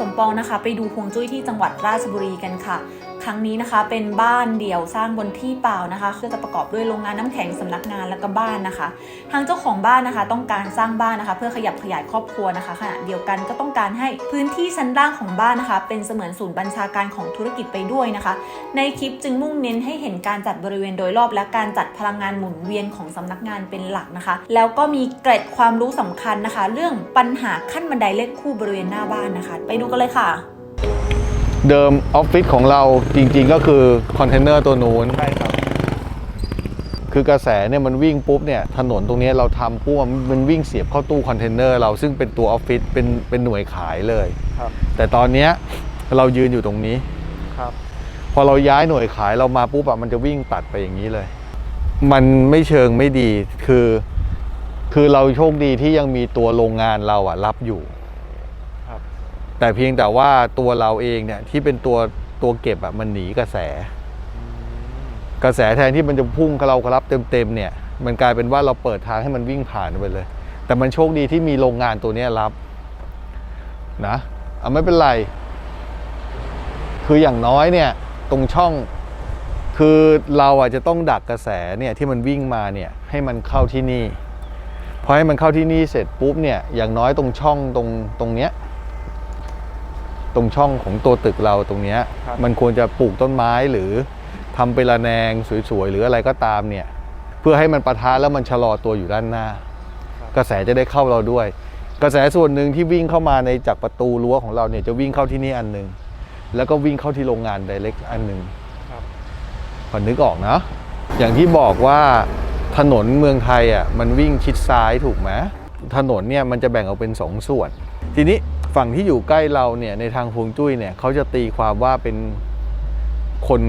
สมปองนะคะ ไปดูฮวงจุ้ยที่จังหวัดราชบุรีกันค่ะ ครั้งนี้นะคะ เป็นบ้านเดี่ยวสร้างบนที่เปล่านะคะก็จะประกอบด้วยโรงงานน้ำแข็งสำนักงานและก็บ้านนะคะ ทางเจ้าของบ้านนะคะ ต้องการสร้างบ้านนะคะ เพื่อขยับขยายครอบครัวนะคะขณะเดียวกันก็ต้องการให้พื้นที่ชั้นล่างของบ้านนะคะ เป็นเสมือนศูนย์บัญชาการของธุรกิจไปด้วยนะคะ ในคลิปจึงมุ่งเน้นให้เห็นการจัดบริเวณโดยรอบ และการจัดพลังงานหมุนเวียนของสำนักงานเป็นหลักนะคะ แล้วก็มีเกร็ดความรู้สำคัญนะคะ เรื่องปัญหาขั้นบันไดเลขคู่บริเวณหน้าบ้านนะคะ ไปดูกันเลยค่ะ เดิมออฟฟิศของเราจริงๆก็คือคอนเทนเนอร์ตัวนู้นใช่ครับ คือกระแสเนี่ยมันวิ่งปุ๊บเนี่ยถนนตรงเนี้ยเราทำปุ๊บมันมันวิ่งเสียบเข้าตู้คอนเทนเนอร์เราซึ่งเป็นตัวออฟฟิศเป็นเป็นหน่วยขายเลยครับ แต่ตอนเนี้ยเรายืนอยู่ตรงนี้ ครับ พอเราย้ายหน่วยขายเรามาปุ๊บอะมันจะวิ่งตัดไปอย่างนี้เลย มันไม่เชิงไม่ดีคือ คือเราโชคดีที่ยังมีตัวโรงงานเราอะรับอยู่ครับ แต่เพียงแต่ว่าตัวเราเองเนี่ยที่เป็นตัวตัวเก็บอะมันหนีกระแส กระแสแทนที่มันจะพุ่งเรากรับเต็มๆเนี่ย มันกลายเป็นว่าเราเปิดทางให้มันวิ่งผ่านไปเลย แต่มันโชคดีที่มีโรงงานตัวเนี้ยรับนะเอาไม่เป็นไร คืออย่างน้อยเนี่ยตรงช่องคือเราอาจจะต้องดักกระแสเนี่ยที่มันวิ่งมาเนี่ยให้มันเข้าที่นี่พอให้มันเข้าที่นี่เสร็จปุ๊บเนี่ยอย่างน้อยตรงช่องตรงตรงเนี้ย ตรงช่องของตัวตึกเราตรงเนี้ยครับ มันควรจะปลูกต้นไม้หรือทำเป็นระแนงสวยๆ หรืออะไรก็ตามเนี่ย เพื่อให้มันประทะแล้วมันชะลอตัวอยู่ด้านหน้า กระแสจะได้เข้าเราด้วย กระแสส่วนหนึ่งที่วิ่งเข้ามาในจากประตูรั้วของเราเนี่ยจะวิ่งเข้าที่นี่อันหนึ่งแล้วก็วิ่งเข้าที่โรงงานไดเรกอันหนึ่ง ครับ พอนึกออกนะอย่างที่บอกว่าถนนเมืองไทยอะมันวิ่งชิดซ้ายถูกไหมถนนเนี่ยมันจะแบ่งออกเป็นสองส่วน ทีนี้ ฝั่งที่อยู่ใกล้เราเนี่ยในทางพวงจุ้ยเนี่ยเขาจะตีความว่าเป็นคน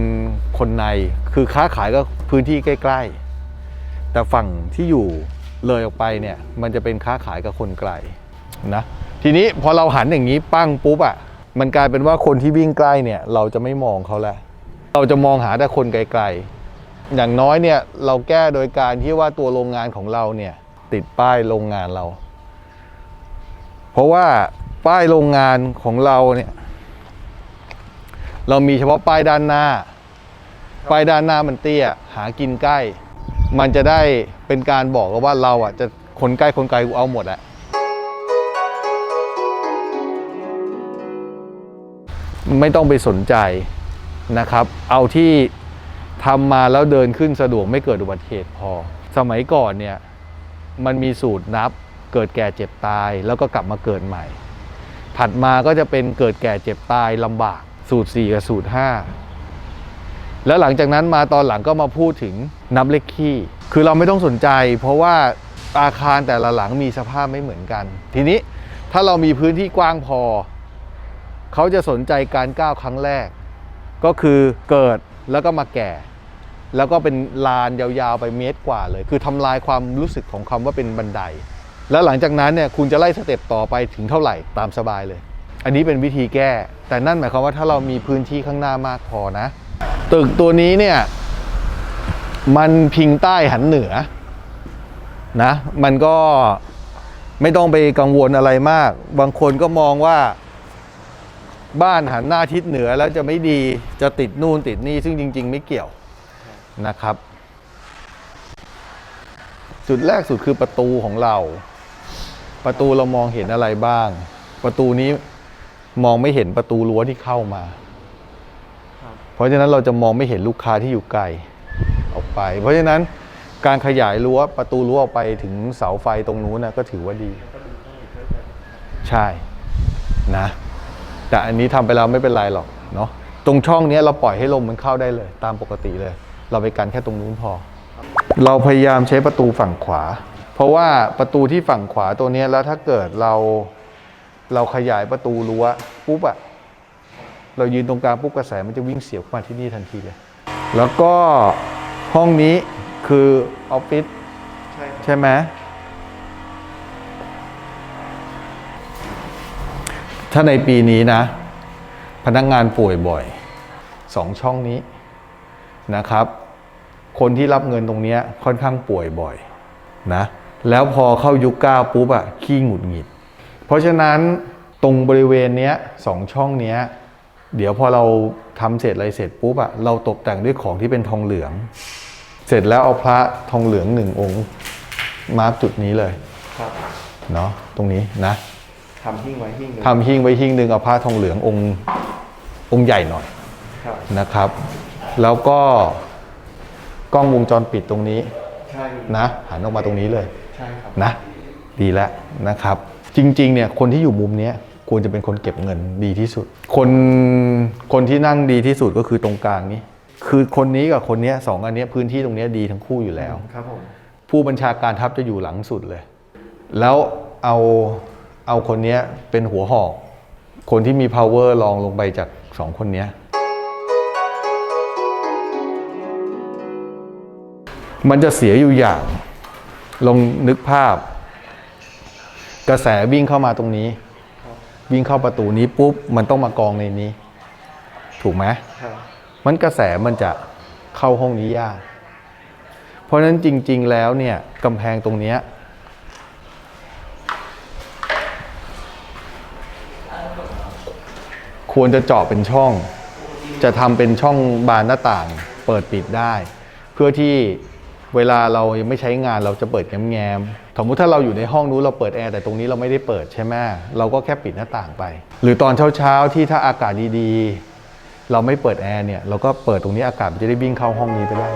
คนในคือค้าขายก็พื้นที่ใกล้ ๆ แต่ฝั่งที่อยู่เลยออกไปเนี่ยมันจะเป็นค้าขายกับคนไกลนะทีนี้พอเราหันอย่างนี้ปั้งปุ๊บอะมันกลายเป็นว่าคนที่วิ่งใกล้เนี่ยเราจะไม่มองเขาแล้วเราจะมองหาแต่คนไกลๆ อย่างน้อยเนี่ยเราแก้โดยการที่ว่าตัวโรงงานของเราเนี่ยติดป้ายโรงงานเรา เพราะว่า ป้ายโรงงานของเราเนี่ย เรามีเฉพาะป้ายด้านหน้า ป้ายด้านหน้ามันเตี้ย หากินใกล้ มันจะได้เป็นการบอกว่าเราอะจะคนใกล้คนไกลกูเอาหมดอะไม่ต้องไปสนใจนะครับ เอาที่ทำมาแล้วเดินขึ้นสะดวกไม่เกิดอุบัติเหตุพอ สมัยก่อนเนี่ยมันมีสูตรนับเกิดแก่เจ็บตายแล้วก็กลับมาเกิดใหม่ ถัดมาก็จะเป็นเกิดแก่เจ็บตายลำบากสูตร 4 กับสูตร 5 แล้วหลังจากนั้นมาตอนหลังก็มาพูดถึงนับเลขขี้ คือเราไม่ต้องสนใจ เพราะว่าอาคารแต่ละหลังมีสภาพไม่เหมือนกัน ทีนี้ถ้าเรามีพื้นที่กว้างพอ เขาจะสนใจการก้าวครั้งแรก ก็คือเกิดแล้วก็มาแก่ แล้วก็เป็นลานยาวๆไปเมตรกว่าเลย คือทำลายความรู้สึกของคำว่าเป็นบันได แล้วหลังจากนั้นเนี่ยคุณจะไล่สเต็ปต่อไปถึงเท่าไหร่ตามสบายเลย อันนี้เป็นวิธีแก้ แต่นั่นหมายความว่าถ้าเรามีพื้นที่ข้างหน้ามากพอนะ ตึกตัวนี้เนี่ยมันพิงใต้หันเหนือนะมันก็ไม่ต้องไปกังวลอะไรมาก บางคนก็มองว่าบ้านหันหน้าทิศเหนือแล้วจะไม่ดีจะติดนู่นติดนี่ซึ่งจริง ๆ ไม่เกี่ยวนะครับ จุดแรกสุดคือประตูของเรา ประตูเรามองเห็นอะไรบ้าง ประตูนี้มองไม่เห็นประตูรั้วที่เข้ามาครับเพราะฉะนั้นเราจะมองไม่เห็นลูกค้าที่อยู่ไกลออกไป เพราะฉะนั้นการขยายรั้วประตูรั้วออกไปถึงเสาไฟตรงนู้นนะก็ถือว่าดี ใช่นะ แต่อันนี้ทำไปแล้วไม่เป็นไรหรอกเนาะตรงช่องเนี้ยเราปล่อยให้ลมมันเข้าได้เลย ตามปกติเลย เราไปกันแค่ตรงนู้นพอ เราพยายามใช้ประตูฝั่งขวา เพราะว่าประตูที่ฝั่งขวาตัวนี้แล้วถ้าเกิดเราเราขยายประตูรั้วปุ๊บอะเรายืนตรงกลางปุ๊บกระแสมันจะวิ่งเสียบเข้ามาที่นี่ทันทีเลย แล้วก็ห้องนี้คือออฟฟิศใช่ใช่ไหมถ้าในปีนี้นะ พนักงานป่วยบ่อยสองช่องนี้นะครับ คนที่รับเงินตรงนี้ค่อนข้างป่วยบ่อยนะ แล้วพอเข้ายุคเก้าปุ๊บอะขี้หงุดหงิด เพราะฉะนั้นตรงบริเวณเนี้ยสองช่องเนี้ยเดี๋ยวพอเราทำเสร็จอะไรเสร็จปุ๊บอะเราตกแต่งด้วยของที่เป็นทองเหลือง เสร็จแล้วเอาพระทองเหลืองหนึ่งองค์มาร์กจุดนี้เลยครับเนาะตรงนี้นะทำหิ้งไว้หิ้งหนึ่งทำหิ้งไว้หิ้งหนึ่งเอาผ้าทองเหลืององค์องค์ใหญ่หน่อยครับนะครับ แล้วก็กล้องวงจรปิดตรงนี้ใช่นะหันออกมาตรงนี้เลย ใช่ครับนะดีแล้วนะครับ จริงๆเนี่ยคนที่อยู่มุมเนี้ยควรจะเป็นคนเก็บเงินดีที่สุด คนคนที่นั่งดีที่สุดก็คือตรงกลางนี้ คือคนนี้กับคนเนี้ยสองอันเนี้ยพื้นที่ตรงเนี้ยดีทั้งคู่อยู่แล้วครับผมผู้บัญชาการทัพจะอยู่หลังสุดเลย แล้วเอาเอาคนเนี้ยเป็นหัวหอก คนที่มี power รองลงไปจากสองคนเนี้ยมันจะเสียอยู่อย่าง ลองนึกภาพ กระแสวิ่งเข้ามาตรงนี้ วิ่งเข้าประตูนี้ปุ๊บมันต้องมากองในนี้ ถูกไหมครับมันกระแสมันจะเข้าห้องนี้ยาก เพราะฉะนั้นจริง ๆ แล้วเนี่ยกำแพงตรงเนี้ยควรจะเจาะเป็นช่อง จะทำเป็นช่องบานหน้าต่าง เปิดปิดได้ เพื่อที่ เวลาเรายังไม่ใช้งานเราจะเปิดแง้มๆสมมุติถ้าเราอยู่ในห้องนู้นเราเปิดแอร์แต่ตรงนี้เราไม่ได้เปิดใช่ไหมเราก็แค่ปิดหน้าต่างไป หรือตอนเช้าๆที่ถ้าอากาศดีๆ เราไม่เปิดแอร์เนี่ยเราก็เปิดตรงนี้อากาศมันจะได้วิ่งเข้าห้องนี้ไปได้